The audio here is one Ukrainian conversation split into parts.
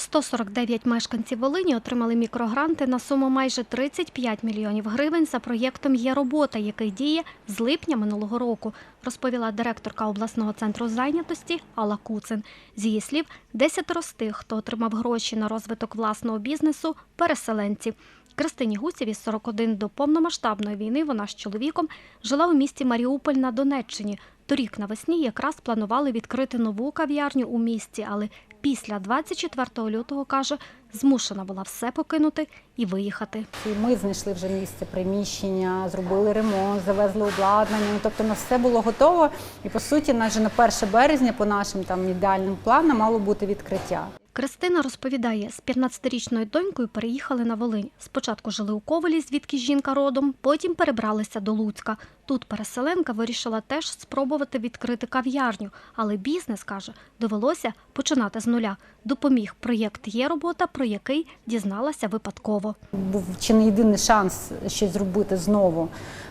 149 мешканців Волині отримали мікрогранти на суму майже 35 мільйонів гривень за проєктом «Є робота», який діє з липня минулого року, розповіла директорка обласного центру зайнятості Алла Куцин. З її слів, 10 з тих, хто отримав гроші на розвиток власного бізнесу – переселенці. Кристині Гусєвій, 41 до повномасштабної війни, вона з чоловіком жила у місті Маріуполь на Донеччині. Торік навесні якраз планували відкрити нову кав'ярню у місті, але після 24 лютого, каже, змушена була все покинути і виїхати. І ми знайшли вже місце приміщення, зробили ремонт, завезли обладнання. Тобто, у нас все було готово. І по суті, навіть на 1 березня, по нашим там ідеальним планам, мало бути відкриття. Кристина розповідає, з 15-річною донькою переїхали на Волинь. Спочатку жили у Ковелі, звідки жінка родом, потім перебралися до Луцька. Тут переселенка вирішила теж спробувати відкрити кав'ярню, але бізнес, каже, довелося починати з нуля. Допоміг проєкт «Є робота», про який дізналася випадково. Був чи не єдиний шанс щось зробити знову.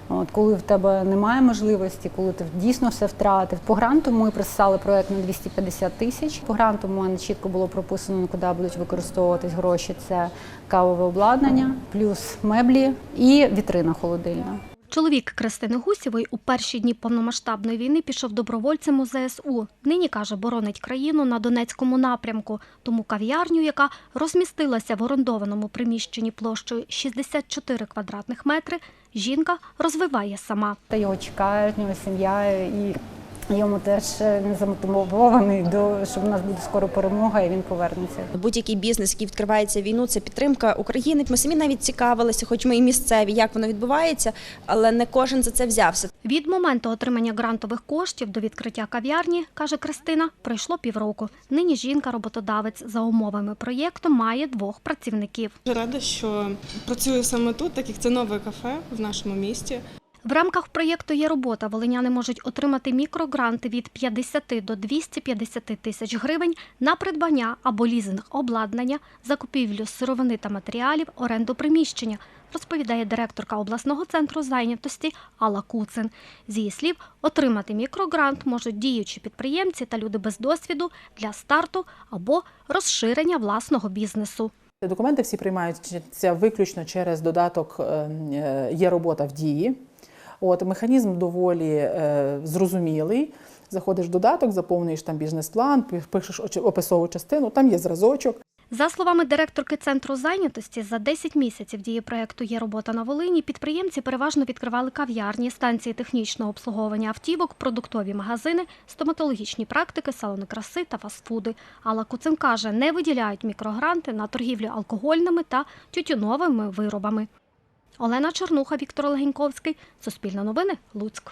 От, коли в тебе немає можливості, коли ти дійсно все втратив. По гранту ми присали проект на 250 тисяч. По гранту мене чітко було прописано, куди будуть використовуватись гроші. Це кавове обладнання, плюс меблі і вітрина холодильна. Чоловік Кристини Гусєвої у перші дні повномасштабної війни пішов добровольцем у ЗСУ. Нині, каже, боронить країну на Донецькому напрямку. Тому кав'ярню, яка розмістилася в орендованому приміщенні площею 64 квадратних метри, жінка розвиває сама. Та його чекають, нього сім'я і. Йому теж е, не замотивований до щоб у нас буде скоро перемога, і він повернеться. Будь-який бізнес, який відкривається війну, це підтримка України. Ми самі навіть цікавилися, хоч ми і місцеві, як воно відбувається, але не кожен за це взявся. Від моменту отримання грантових коштів до відкриття кав'ярні, каже Кристина, пройшло півроку. Нині жінка-роботодавець за умовами проєкту має двох працівників. Рада, що працюю саме тут, так як це нове кафе в нашому місті. В рамках проєкту є робота. Волиняни можуть отримати мікрогранти від 50 до 250 тисяч гривень на придбання або лізинг обладнання, закупівлю сировини та матеріалів, оренду приміщення, розповідає директорка обласного центру зайнятості Алла Куцин. З її слів, отримати мікрогрант можуть діючі підприємці та люди без досвіду для старту або розширення власного бізнесу. Документи всі приймаються виключно через додаток е, е, є робота в дії. От механізм доволі е, зрозумілий. Заходиш в додаток, заповнюєш там бізнес-план, пишеш описову частину, там є зразочок. За словами директорки центру зайнятості, за 10 місяців дії проекту є робота на Волині. Підприємці переважно відкривали кав'ярні, станції технічного обслуговування автівок, продуктові магазини, стоматологічні практики, салони краси та фастфуди. Алла Куцин каже, не виділяють мікрогранти на торгівлю алкогольними та тютюновими виробами. Олена Чернуха, Віктор Легеньковський. Суспільне новини. Луцьк.